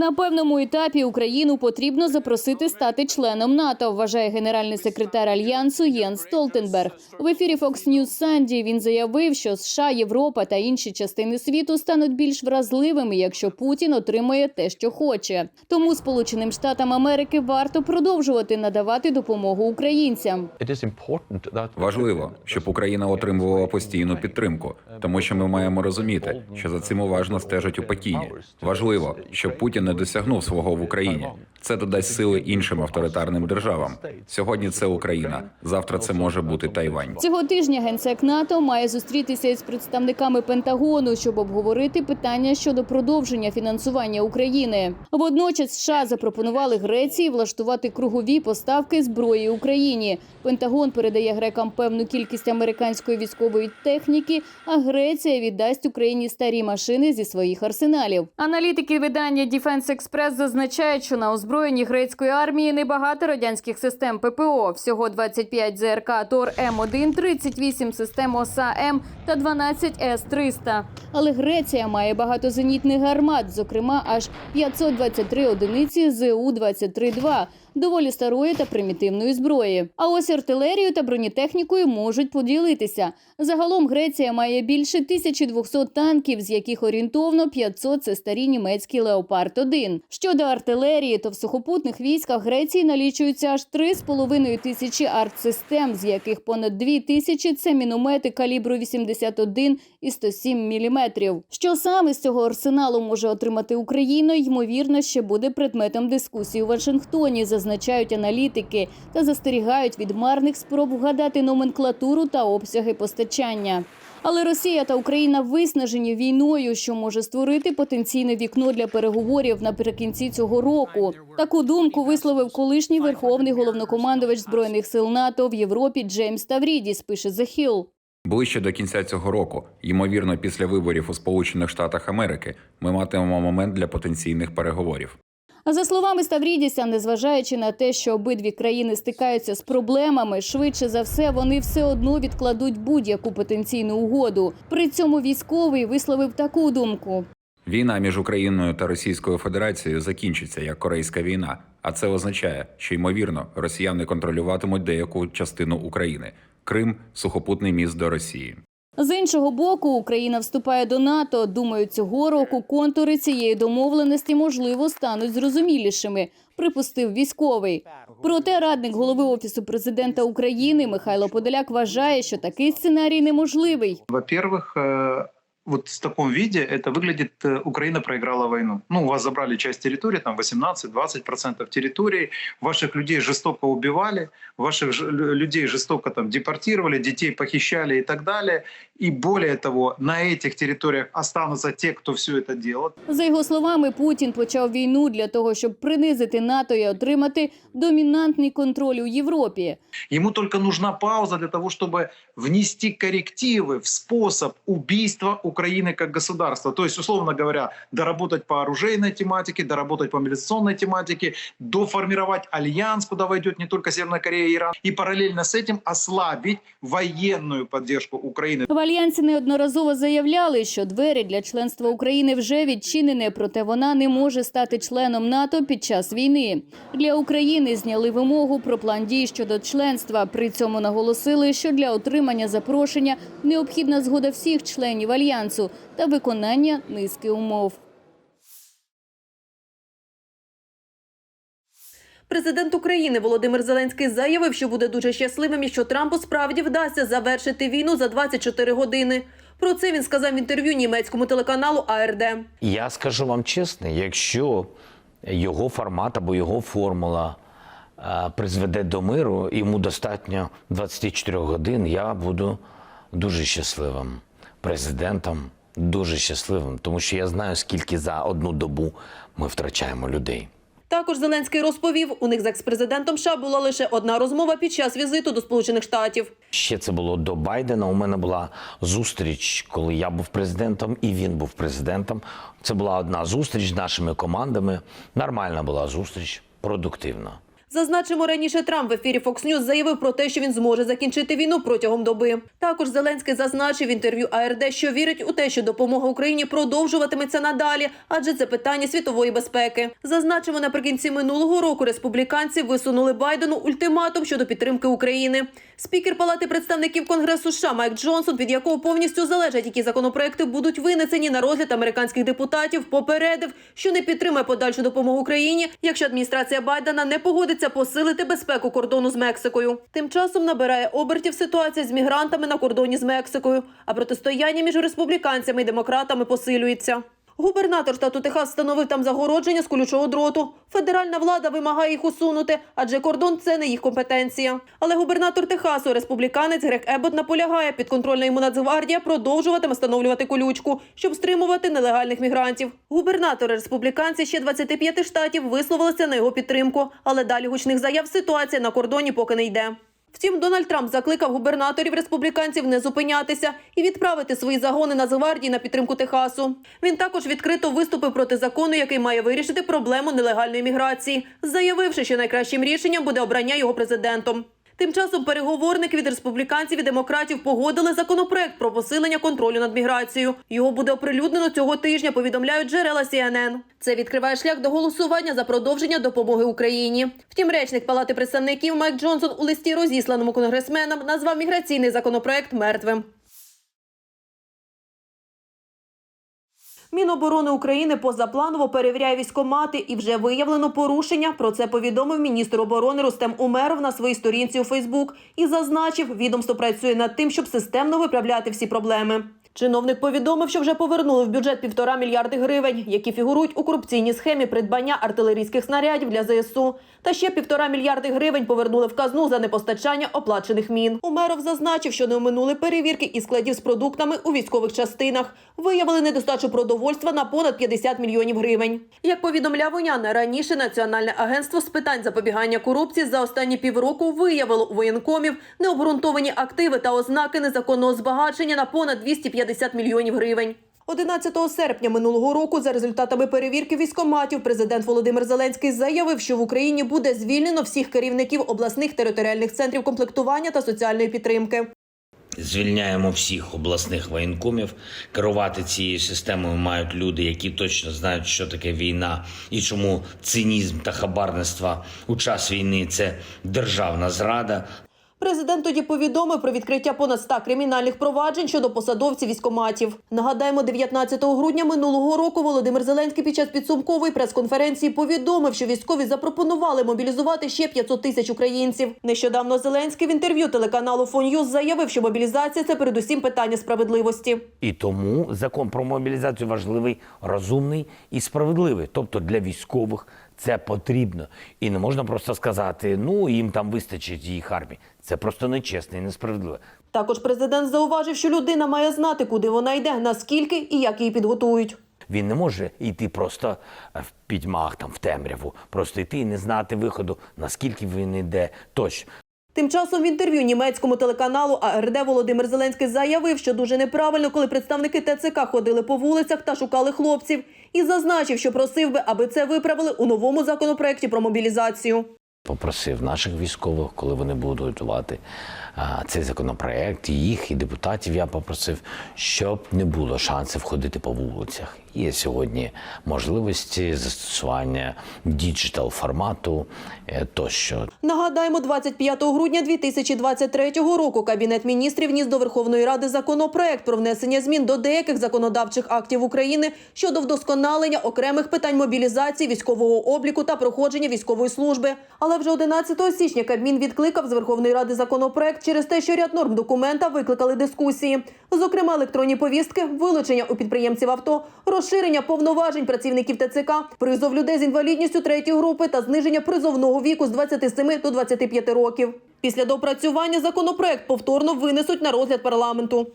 На певному етапі Україну потрібно запросити стати членом НАТО, вважає генеральний секретар альянсу Єнс Столтенберг. В ефірі Fox News Санді він заявив, що США, Європа та інші частини світу стануть більш вразливими, якщо Путін отримує те, що хоче. Тому Сполученим Штатам Америки варто продовжувати надавати допомогу українцям. Важливо, щоб Україна отримувала постійну підтримку, тому що ми маємо розуміти, що за цим уважно стежать у Пекіні. Важливо, щоб Путін не досягнув свого в Україні. Це додасть сили іншим авторитарним державам. Сьогодні це Україна, завтра це може бути Тайвань. Цього тижня генсек НАТО має зустрітися із представниками Пентагону, щоб обговорити питання щодо продовження фінансування України. Водночас США запропонували Греції влаштувати кругові поставки зброї Україні. Пентагон передає грекам певну кількість американської військової техніки, а Греція віддасть Україні старі машини зі своїх арсеналів. Аналітики видання Defense Express зазначають, що на озброєнні грецької армії небагато радянських систем ППО. Всього 25 ЗРК Тор М1, 38 систем ОСА М та 12 С-300. Але Греція має багато зенітних гармат, зокрема аж 523 одиниці ЗУ-23-2, доволі старої та примітивної зброї. А ось артилерію та бронетехнікою можуть поділитися. Загалом Греція має більше 1200 танків, з яких орієнтовно 500 – це старі німецькі Леопард-1. Щодо артилерії, то в сухопутних військах Греції налічується аж 3,5 тисячі артсистем, з яких понад 2 тисячі – це міномети калібру 81 і 107 міліметрів. Що саме з цього арсеналу може отримати Україна, ймовірно, ще буде предметом дискусії у Вашингтоні, зазначають аналітики та застерігають від марних спроб вгадати номенклатуру та обсяги постачання. Але Росія та Україна виснажені війною, що може створити потенційне вікно для переговорів наприкінці цього року. Таку думку висловив колишній верховний головнокомандувач збройних сил НАТО в Європі Джеймс Таврідіс. Пише The. Ближче до кінця цього року, ймовірно, після виборів у Сполучених Штатах Америки, ми матимемо момент для потенційних переговорів. За словами Ставрідіса, незважаючи на те, що обидві країни стикаються з проблемами, швидше за все вони все одно відкладуть будь-яку потенційну угоду. При цьому військовий висловив таку думку. Війна між Україною та Російською Федерацією закінчиться як Корейська війна, а це означає, що ймовірно росіяни контролюватимуть деяку частину України Крим, сухопутний міст до Росії. З іншого боку, Україна вступає до НАТО. Думаю, цього року контури цієї домовленості можливо стануть зрозумілішими. Припустив військовий. Проте радник голови офісу президента України Михайло Подоляк вважає, що такий сценарій неможливий. Во-первых, э, вот в таком виде это выглядит, э, Украина проиграла войну. Ну, у вас забрали часть территории, там 18-20% территории, ваших людей жестоко убивали, ваших ж- лю- людей жестоко там депортировали, детей похищали и так далее. И более того, на этих территориях останутся те, кто все это делал. За його словами, Путін почав війну для того, щоб принизити НАТО і отримати домінантний контроль у Європі. Ему только нужна пауза для того, чтобы внести коррективы в способ убийства Украины как государства. То есть, условно говоря, доработать по оружейной тематике, доработать по милиционной тематике, доформировать альянс, куда войдет не только Северная Корея и Иран, и параллельно с этим ослабить военную поддержку Украины. В альянсі неодноразово заявляли, що двері для членства України вже відчинені, проте вона не може стати членом НАТО під час війни. Для України зняли вимогу про план дій щодо членства. При цьому наголосили, що для отримання запрошення необхідна згода всіх членів альянсу та виконання низки умов. Президент України Володимир Зеленський заявив, що буде дуже щасливим, якщо Трампу справді вдасться завершити війну за 24 години. Про це він сказав в інтерв'ю німецькому телеканалу АРД. Я скажу вам чесно, якщо його формат або його формула е, призведе до миру, йому достатньо 24 годин, я буду дуже щасливим президентом, дуже щасливим, тому що я знаю, скільки за одну добу ми втрачаємо людей. Також Зеленський розповів, у них з експрезидентом США була лише одна розмова під час візиту до Сполучених Штатів. Ще це було до Байдена. У мене була зустріч, коли я був президентом, і він був президентом. Це була одна зустріч з нашими командами. Нормальна була зустріч, продуктивна. Зазначимо раніше Трамп в ефірі Fox News заявив про те, що він зможе закінчити війну протягом доби. Також Зеленський зазначив в інтерв'ю АРД, що вірить у те, що допомога Україні продовжуватиметься надалі, адже це питання світової безпеки. Зазначимо, наприкінці минулого року республіканці висунули Байдену ультиматум щодо підтримки України. Спікер Палати представників Конгресу США Майк Джонсон, від якого повністю залежать, які законопроекти будуть винесені на розгляд американських депутатів, попередив, що не підтримає подальшу допомогу Україні, якщо адміністрація Байдена не погодиться посилити безпеку кордону з Мексикою. Тим часом набирає обертів ситуація з мігрантами на кордоні з Мексикою, а протистояння між республіканцями і демократами посилюється. Губернатор штату Техас встановив там загородження з колючого дроту. Федеральна влада вимагає їх усунути, адже кордон це не їх компетенція. Але губернатор Техасу, республіканець Грег Ебот, наполягає, підконтрольна йому Нацгвардія продовжуватиме встановлювати колючку, щоб стримувати нелегальних мігрантів. Губернатори республіканці ще 25 штатів висловилися на його підтримку, але далі гучних заяв ситуація на кордоні поки не йде. Втім, Дональд Трамп закликав губернаторів республіканців не зупинятися і відправити свої загони Нацгвардії на підтримку Техасу. Він також відкрито виступив проти закону, який має вирішити проблему нелегальної міграції, заявивши, що найкращим рішенням буде обрання його президентом. Тим часом переговорники від республіканців і демократів погодили законопроект про посилення контролю над міграцією. Його буде оприлюднено цього тижня. Повідомляють джерела CNN. Це відкриває шлях до голосування за продовження допомоги Україні. Втім, речник Палати представників Майк Джонсон у листі розісланому конгресменам назвав міграційний законопроект мертвим. Міноборони України позапланово перевіряє військомати і вже виявлено порушення. Про це повідомив міністр оборони Рустем Умеров на своїй сторінці у Фейсбук і зазначив, відомство працює над тим, щоб системно виправляти всі проблеми. Чиновник повідомив, що вже повернули в бюджет півтора мільярди гривень, які фігурують у корупційній схемі придбання артилерійських снарядів для ЗСУ. Та ще півтора мільярди гривень повернули в казну за непостачання оплачених мін. Умеров зазначив, що не оминули перевірки і складів з продуктами у військових частинах. Виявили недостачу продовольства на понад 50 мільйонів гривень. Як повідомляв Уняна, раніше Національне агентство з питань запобігання корупції за останні півроку виявило у воєнкомів необґрунтовані активи та ознаки незаконного збагачення на понад 250 мільйонів гривень. 11 серпня минулого року, за результатами перевірки військоматів, президент Володимир Зеленський заявив, що в Україні буде звільнено всіх керівників обласних територіальних центрів комплектування та соціальної підтримки. Звільняємо всіх обласних воєнкомів. Керувати цією системою мають люди, які точно знають, що таке війна і чому цинізм та хабарництво у час війни це державна зрада. Президент тоді повідомив про відкриття понад 100 кримінальних проваджень щодо посадовців військоматів. Нагадаємо, 19 грудня минулого року Володимир Зеленський під час підсумкової прес-конференції повідомив, що військові запропонували мобілізувати ще 500 тисяч українців. Нещодавно Зеленський в інтерв'ю телеканалу «Фон'юз» заявив, що мобілізація це передусім питання справедливості. І тому закон про мобілізацію важливий, розумний і справедливий. Тобто для військових це потрібно. І не можна просто сказати, ну їм там вистачить їх армії. Це просто нечесно і несправедливо. Також президент зауважив, що людина має знати, куди вона йде, наскільки і як її підготують. Він не може йти просто е, в пітьмах, там в темряву, просто йти і не знати виходу, наскільки він йде тощо. Тим часом в інтерв'ю німецькому телеканалу АРД Володимир Зеленський заявив, що дуже неправильно, коли представники ТЦК ходили по вулицях та шукали хлопців, і зазначив, що просив би, аби це виправили у новому законопроекті про мобілізацію. Попросив наших військових, коли вони будуть готувати а, цей законопроект, їх і депутатів. Я попросив, щоб не було шансів ходити по вулицях. Є сьогодні можливості застосування діджитал формату е, тощо. Нагадаємо, 25 грудня 2023 року Кабінет міністрів вніс до Верховної Ради законопроект про внесення змін до деяких законодавчих актів України щодо вдосконалення окремих питань мобілізації, військового обліку та проходження військової служби. Але вже 11 січня Кабмін відкликав з Верховної Ради законопроект через те, що ряд норм документа викликали дискусії. Зокрема, електронні повістки, вилучення у підприємців авто, розширення повноважень працівників ТЦК, призов людей з інвалідністю третьої групи та зниження призовного віку з 27 до 25 років. Після доопрацювання законопроект повторно винесуть на розгляд парламенту.